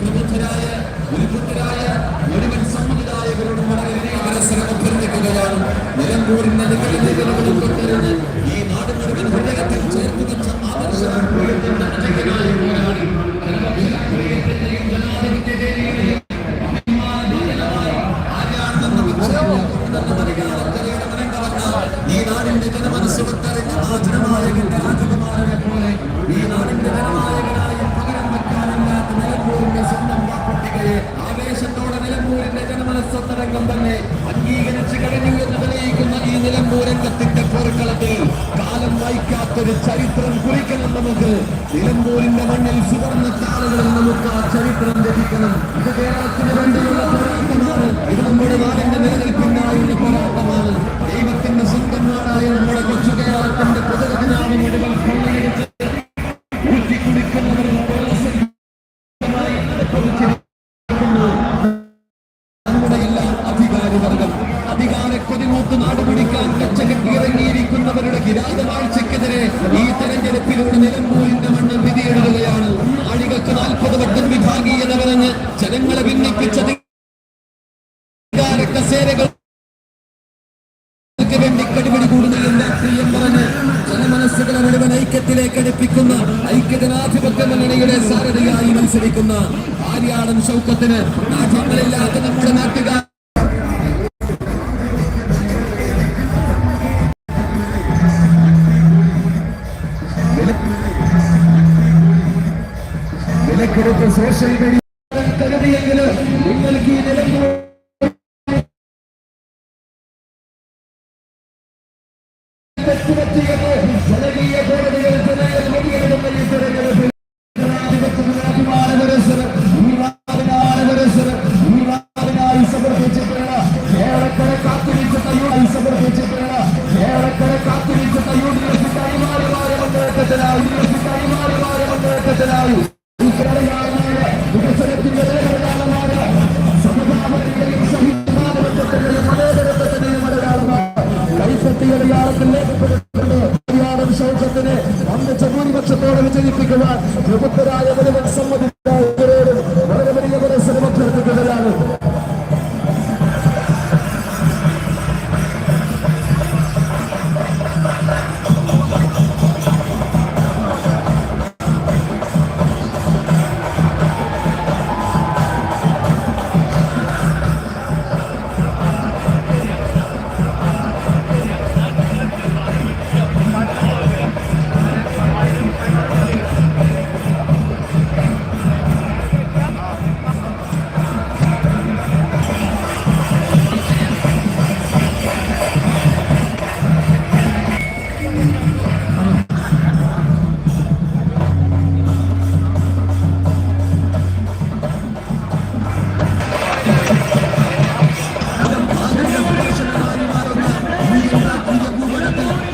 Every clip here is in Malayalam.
പ്രബുദ്ധരായ ഒരുബുദ്ധരായ ഒരുവൻ സമ്മതരായവരോട് വളരെ മനസ്സിലാക്കുന്നു കാണും നിലമ്പൂരിന്റെ നികുതി നിലവിളിക്കൊണ്ടിരുന്ന് ഈ നാട് മുഴുവൻ ഹൃദയത്തിൽ ചേർത്ത് വെച്ച ആദർശ. പോരാളി আমাদের প্রতিনিধিরা আমি মেডিকেল രാഷ്ട്രീയം പറഞ്ഞ് ജനമനസ്സുകളെ മുഴുവൻ ഐക്യത്തിലേക്ക് അടുപ്പിക്കുന്ന ഐക്യജനാധിപത്യ മുന്നണിയുടെ സാരഥിയായി മത്സരിക്കുന്ന ആര്യാടൻ ശൗക്കത്തിന് രാജ്യങ്ങളില്ലാത്ത നമ്മുടെ നാട്ടുകാർ. സോഷ്യൽ മീഡിയ കരുതിയെങ്കിലും നിങ്ങൾക്ക് ഈ ജനാധിപത്യത്തിന് ജനകീയ കോടതികൾ ജനങ്ങൾ മുടിയെടുക്കുന്ന ഈ തെരഞ്ഞെടുപ്പിൽ ായി പ്രബുദ്ധരായവരുവൻ സമ്മതി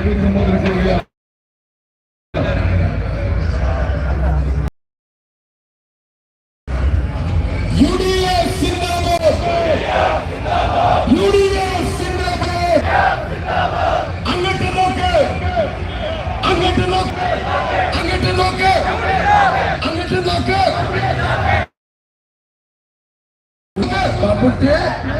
അവർ നമ്മളെ അഭിസംബോധന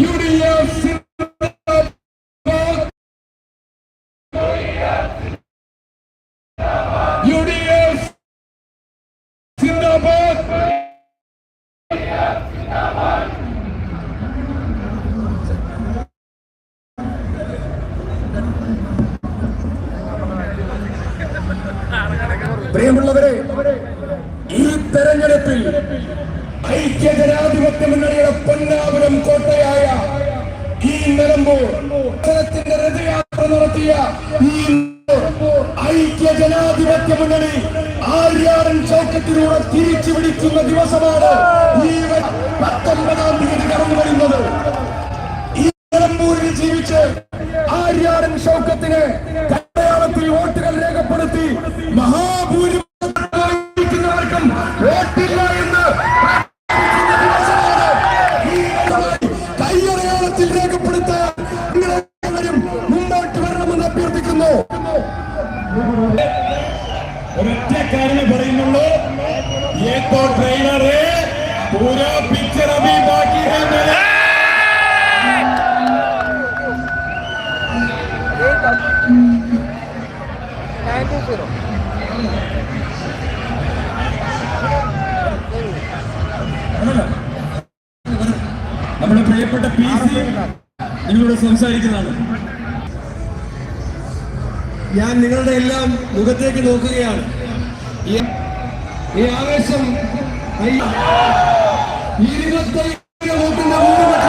യു ഡി എഫ് സിന്ദാബാദ് പ്രിയമുള്ളവരെ ഈ തെരഞ്ഞെടുപ്പിൽ ഐക്യ ജനാധിപത്യ മുന്നണിയുടെ പൊന്നാപുരം കോട്ടയായ ഈ നിലമ്പൂർ ജനത്തിന്റെ രഥയാത്ര നടത്തിയ ഈ ഐക്യ ജനാധിപത്യ മുന്നണി ആര്യാടൻ ചൗക്കത്തിലൂടെ തിരിച്ചു പിടിക്കുന്ന ദിവസമാണ് ഈ പത്തൊമ്പതാം തീയതി കടന്നു വരുന്നത്. ഈ നിലമ്പൂരിൽ ജീവിച്ച് ആര്യാടൻ ചൗക്കത്തിന് കടയാളത്തിൽ വോട്ടുകൾ രേഖപ്പെടുത്തി മഹാഭൂരിപക്ഷം നമ്മുടെ പ്രിയപ്പെട്ട പി സി നിങ്ങളോട് സംസാരിക്കുന്നതാണ്. ഞാൻ നിങ്ങളുടെ എല്ലാം മുഖത്തേക്ക് നോക്കുകയാണ്. ഈ- ആവേശം ഈ- ഇരുപത്തയ്യായിരം വോട്ടിന്റെ ഭൂരിപക്ഷത്തിൽ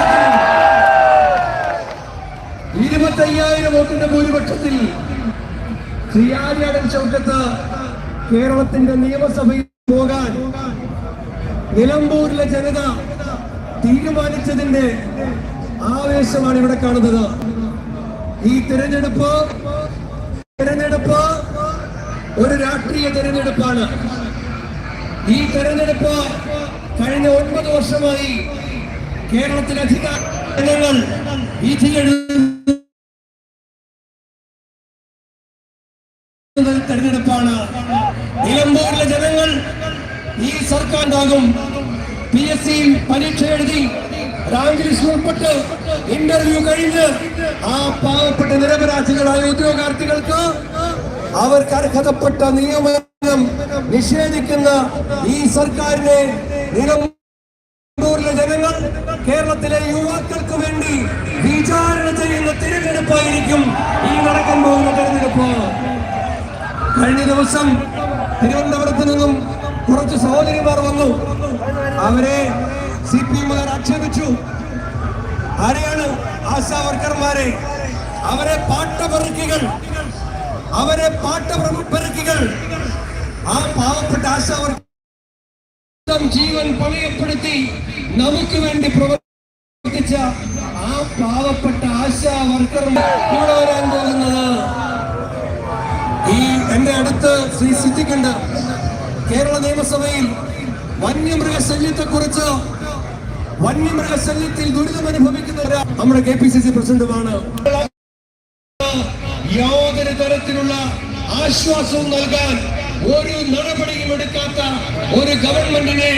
ഇരുപത്തയ്യായിരം വോട്ടിന്റെ ഭൂരിപക്ഷത്തിൽ ശ്രീയാരിയാടൻ ചൗക്കത്ത് കേരളത്തിന്റെ നിയമസഭയിൽ പോകാൻ നിലമ്പൂരിലെ ജനത തീരുമാനിച്ചതിന്റെ ആവേശമാണ് ഇവിടെ കാണുന്നത്. ഈ തിരഞ്ഞെടുപ്പ് തിരഞ്ഞെടുപ്പ് ഒരു രാഷ്ട്രീയ തിരഞ്ഞെടുപ്പാണ്. ഈ തെരഞ്ഞെടുപ്പ് കഴിഞ്ഞ ഒൻപത് വർഷമായി കേരളത്തിലെ അധികാരങ്ങൾ വിധിയെഴുതുന്ന. തെരഞ്ഞെടുപ്പാണ്. നിലമ്പൂരിലെ ജനങ്ങൾ ഈ സർക്കാരിനാകും പി എസ് സി പരീക്ഷ എഴുതി റാങ്ക് ലിസ്റ്റ് ഉൾപ്പെട്ട് ഇന്റർവ്യൂ കഴിഞ്ഞ് ആ പാവപ്പെട്ട നിരപരാധികളായ ഉദ്യോഗാർത്ഥികൾക്ക് അവർക്ക് അർഹതപ്പെട്ട നിയമനം നിഷേധിക്കുന്ന ഈ സർക്കാരിനെ നിലമ്പൂരിലെ ജനങ്ങൾ കേരളത്തിലെ യുവാക്കൾക്ക് വേണ്ടി വിചാരണ ചെയ്യുന്ന തിരഞ്ഞെടുപ്പായിരിക്കും ഈ നടക്കാൻ പോകുന്ന തെരഞ്ഞെടുപ്പ്. കഴിഞ്ഞ ദിവസം തിരുവനന്തപുരത്ത് നിന്നും കുറച്ച് സഹോദരിമാർ വന്നു. അവരെ സി പി എമ്മുകാർ ആക്ഷേപിച്ചു. ആരെയാണ് ആശാ വർക്കർമാരെ അവരെ പാട്ടപെറുക്കികൾ. അവരെ പാട്ടപെറുക്കികൾ. ആ പാവപ്പെട്ട ആശാ വർക്കർ ജീവൻ പണയപ്പെടുത്തി നമുക്ക് വേണ്ടി പ്രവർത്തിച്ച ആ പാവപ്പെട്ട ആശാ വർക്കർമാർ ഇവിടെ വരാൻ പോകുന്നത് എന്റെ അടുത്ത് ശ്രീ സിദ്ദിഖുണ്ട്. കേരള നിയമസഭയിൽ വന്യമൃഗശല്യത്തെ കുറിച്ച് വന്യമൃഗശല്യത്തിൽ ദുരിതം അനുഭവിക്കുന്ന നമ്മുടെ കെ പി സി സി പ്രസിഡന്റുമാണ്. യാതൊരു തരത്തിലുള്ള ആശ്വാസവും നൽകാൻ ഒരു നടപടിയും എടുക്കാത്ത ഒരു ഗവൺമെന്റിനെ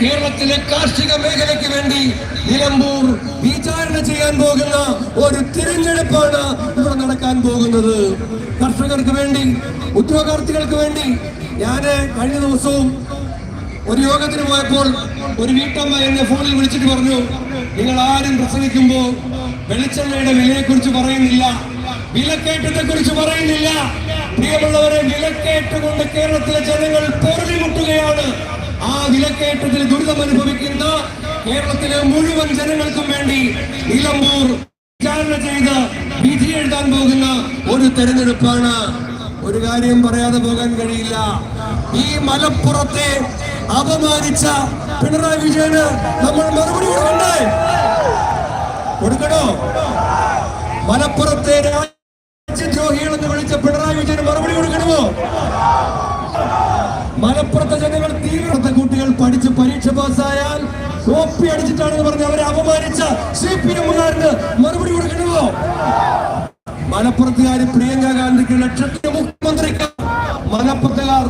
കേരളത്തിലെ കാർഷിക മേഖലയ്ക്ക് വേണ്ടി നിലമ്പൂർ വിചാരണ ചെയ്യാൻ പോകുന്ന ഒരു തിരഞ്ഞെടുപ്പാണ് ഇവിടെ നടക്കാൻ പോകുന്നത്. കർഷകർക്ക് വേണ്ടി ഉദ്യോഗാർത്ഥികൾക്ക് വേണ്ടി ഞാൻ കഴിഞ്ഞ ദിവസവും ഒരു യോഗത്തിന് പോയപ്പോൾ ഒരു വീട്ടമ്മ എന്നെ ഫോണിൽ വിളിച്ചിട്ട് പറഞ്ഞു നിങ്ങൾ ആരും പ്രസംഗിക്കുമ്പോ വെളിച്ചെണ്ണയുടെ വിലയെ കുറിച്ച് പറയുന്നില്ല വിലക്കയറ്റത്തെ കുറിച്ച് പറയുന്നില്ല. പ്രിയമുള്ളവരെ വിലക്കയറ്റം കൊണ്ട് കേരളത്തിലെ ജനങ്ങൾ പൊറുതിമുട്ടുകയാണ് ആ വിലക്കയറ്റത്തിൽ ദുരിതം അനുഭവിക്കുന്ന കേരളത്തിലെ മുഴുവൻ ജനങ്ങൾക്കും വേണ്ടി നിലമ്പൂർ വിചാരണ ചെയ്ത് വിധി എഴുതാൻ പോകുന്ന ഒരു തെരഞ്ഞെടുപ്പാണ്. ഒരു കാര്യം പറയാതെ പോകാൻ കഴിയില്ല. ഈ മലപ്പുറത്തെ അപമാനിച്ച പിണറായി വിജയന് നമ്മൾ മറുപടി കൊടുക്കണ്ടേ? കൊടുക്കണോ? മലപ്പുറത്തെ രാജ്യദ്രോഹികൾ എന്ന് വിളിച്ച പിണറായി വിജയന് മറുപടി കൊടുക്കണമോ? മലപ്പുറത്തെ ജനങ്ങൾ തീവ്രത്തെ കുട്ടികൾ പഠിച്ച് പരീക്ഷ പാസ്സായാൽ കോപ്പി അടിച്ചിട്ടാണെന്ന് പറഞ്ഞ് അവരെ അപമാനിച്ച സി പി എമ്മുകാരന് മറുപടി കൊടുക്കണമോ? മലപ്പുറത്തുകാരി പ്രിയങ്ക ഗാന്ധിക്ക് ലക്ഷത്തിന് മുഖ്യമന്ത്രിക്ക് മലപ്പുറത്തുകാർ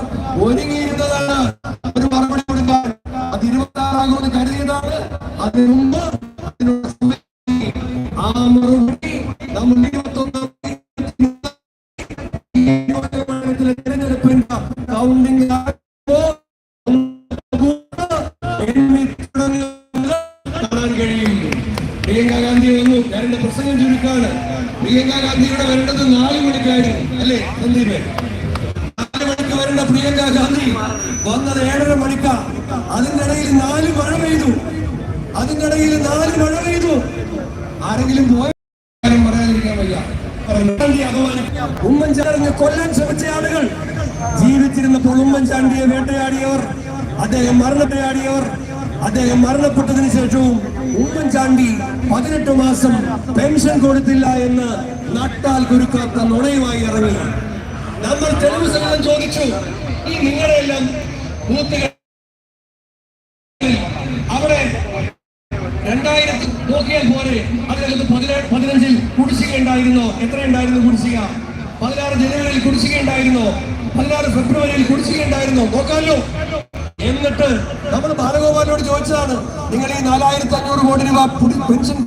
ഒരുങ്ങിയിരുന്നതാണ്. ഒരു മറുപടി കൊടുക്കാൻ അത് ഇരുപത്തി ആറാകുമെന്ന് കരുതിയതാണ് സമയം ആ മറുപടി അതിന്റെ ഇടയിൽ നാല് മഴ പെയ്തു. ആരെങ്കിലും പോയ പറയാതിരിക്കാൻ വയ്യ. ഉമ്മൻചാണ്ടി കൊല്ലാൻ ശ്രമിച്ച ആളുകൾ. ജീവിച്ചിരുന്നപ്പോൾ ഉമ്മൻചാണ്ടിയെ വേട്ടയാടിയവർ അദ്ദേഹം മരണപ്പെയാടിയവർ അദ്ദേഹം മരണപ്പെട്ടതിന് ശേഷവും ഉമ്മൻചാണ്ടി പതിനെട്ട് മാസം പെൻഷൻ കൊടുത്തില്ല എന്ന് നട്ടാൽ കുരുക്കാത്ത നുണയുമായി ഇറങ്ങി. നമ്മൾ തെളിവ് സംഘം ചോദിച്ചു ഈ നിങ്ങളെല്ലാം ബൂത്തുകൾ നോക്കിയാൽ പോരെ അതിനകത്ത് പതിനഞ്ചിൽ കുടിശ്ശിക ഉണ്ടായിരുന്നു. എത്ര ഉണ്ടായിരുന്നു കുടിശ്ശിക? പതിനാറ് ജനുവരിയിൽ കുടിശ്ശിക ഉണ്ടായിരുന്നു. പതിനാറ് ഫെബ്രുവരിയിൽ കുടിശ്ശിക ഉണ്ടായിരുന്നു. നോക്കാമല്ലോ എന്നിട്ട് നമ്മൾ ബാലഗോപാലിനോട് ചോദിച്ചതാണ് നിങ്ങൾ ഈ നാലായിരത്തി അഞ്ഞൂറ് കോടി രൂപ പെൻഷൻ